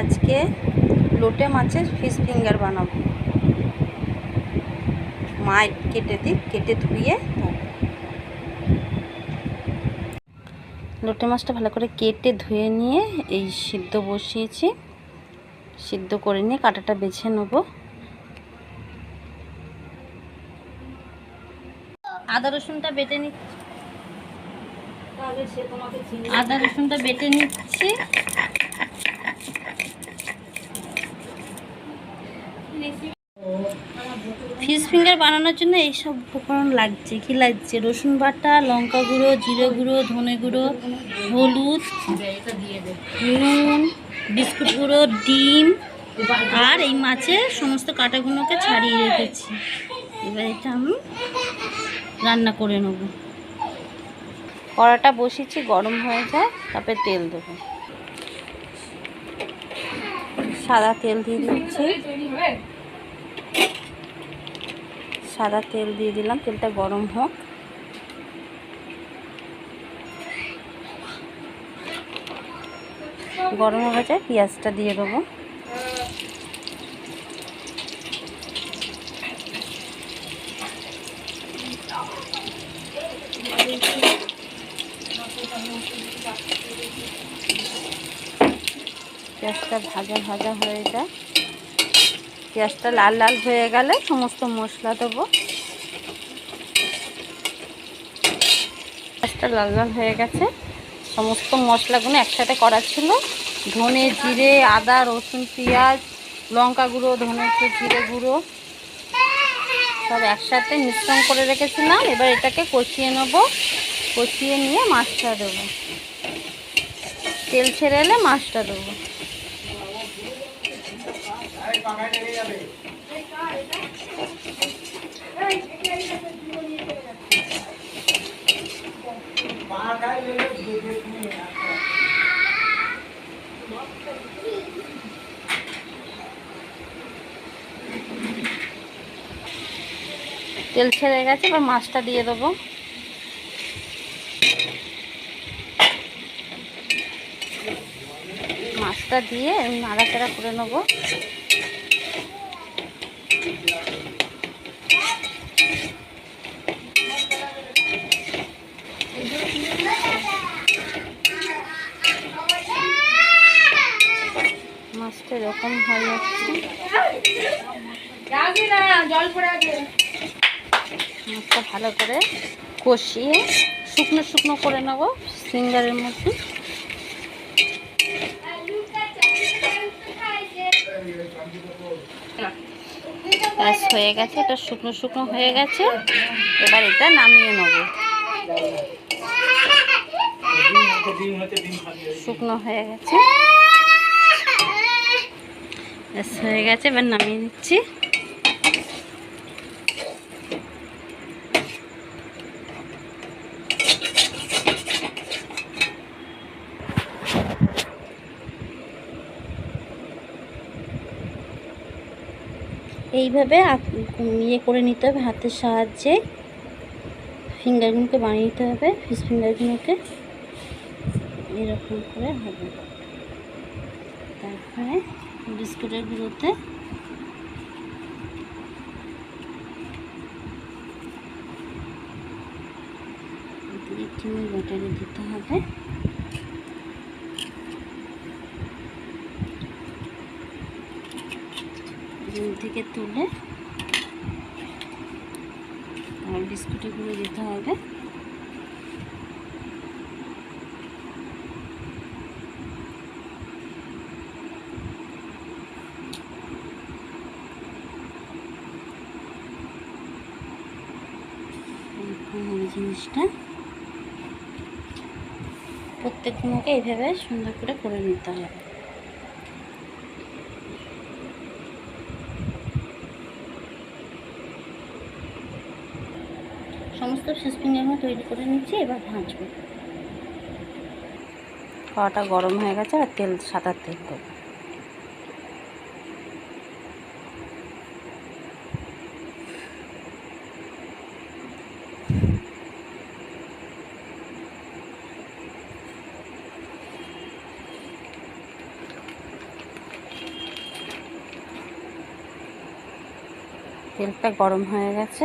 আজকে লোটে মাছের ফিশ ফিঙ্গার বানাবো। মা কেটে দিক কেটে ধুয়ে লোটে মাছটা ভালো করে কেটে ধুয়ে নিয়ে এই সিদ্ধ বসিয়েছি। সিদ্ধ করে নিয়ে কাঁটাটা বেছে নেব। আদা রসুনটা বেটে নিচ্ছি আদা রসুনটা বেটে নিচ্ছি। ফিশ ফিঙ্গার বানানোর জন্য এইসব উপকরণ লাগছে, কি লাগছে? রসুন বাটা, লঙ্কা গুঁড়ো, জিরে গুঁড়ো, ধনে গুঁড়ো, হলুদ, নুন, বিস্কুট গুঁড়ো, ডিম, আর এই মাছের সমস্ত কাটাগুলোকে ছাড়িয়ে রেখেছি। এবার এটা আমি রান্না করে নেব। কড়াটা বসিয়েছি, গরম হয়ে যায়, তারপরে তেল দেবো। সাদা তেল দিয়ে দিচ্ছি। সাদা তেল দিয়ে দিলাম তেলটা গরম হোক। গরম হয়ে যায় পেঁয়াজটা দিয়ে দেবো। পেঁয়াজটা ভাজা ভাজা হয়ে যায়। পেঁয়াজটা লাল লাল হয়ে গেলে সমস্ত মশলা দেবো। পেঁয়াজটা লাল লাল হয়ে গেছে। সমস্ত মশলাগুলো একসাথে করা ছিল। ধনে, জিরে, আদা, রসুন, পেঁয়াজ, লঙ্কা গুঁড়ো, ধনে জিরে গুঁড়ো সব একসাথে মিশ্রণ করে রেখেছিলাম। এবার এটাকে কষিয়ে নেব। কষিয়ে নিয়ে মাছটা দেবো। তেল ছেড়ে এলে মাছটা দেবো। তেল ছেড়ে গেছে এবার মাছটা দিয়ে দেবো। মাছটা দিয়ে নাড়াচাড়া করে নেব। মাছটা এরকম হয়ে যাচ্ছে। মাছটা ভালো করে কষিয়ে শুকনো শুকনো করে নেব সিঙ্গারের মধ্যে। ব্যাস, হয়ে গেছে, এটা শুকনো শুকনো হয়ে গেছে। এবার এটা নামিয়ে নেব। শুকনো হয়ে গেছে। ব্যাস, হয়ে গেছে, এবার নামিয়ে নিচ্ছি। এইভাবে ইয়ে করে নিতে হবে হাতের সাহায্যে। ফিঙ্গারগুলোকে বানিয়ে নিতে হবে ফিশ ফিঙ্গারগুলোকে এরকম করে হবে। তারপরে বিস্কুটের গুঁড়োতে চিনি বাটারে দিতে হবে। ডিম থেকে তুলে আর বিস্কুটের গুঁড়ো দিতে হবে এরকম হবে জিনিসটা প্রত্যেকগুলোকে এইভাবে সুন্দর করে করে নিতে হবে সমস্ত সিস্পিং আমরা তৈরি করে নিচ্ছি, এবার ভাজবো। খাওয়াটা গরম হয়ে গেছে আর তেল সাঁতার তেল দেবো। তেলটা গরম হয়ে গেছে।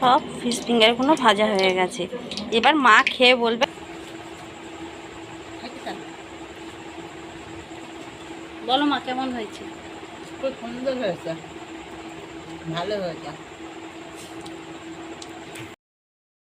সব ফিশ ফিঙ্গারগুলো ভাজা হয়ে গেছে। এবার মা খেয়ে বলবে বলো মা কেমন হয়েছে? খুব সুন্দর হয়েছে। ভালো হয়েছে।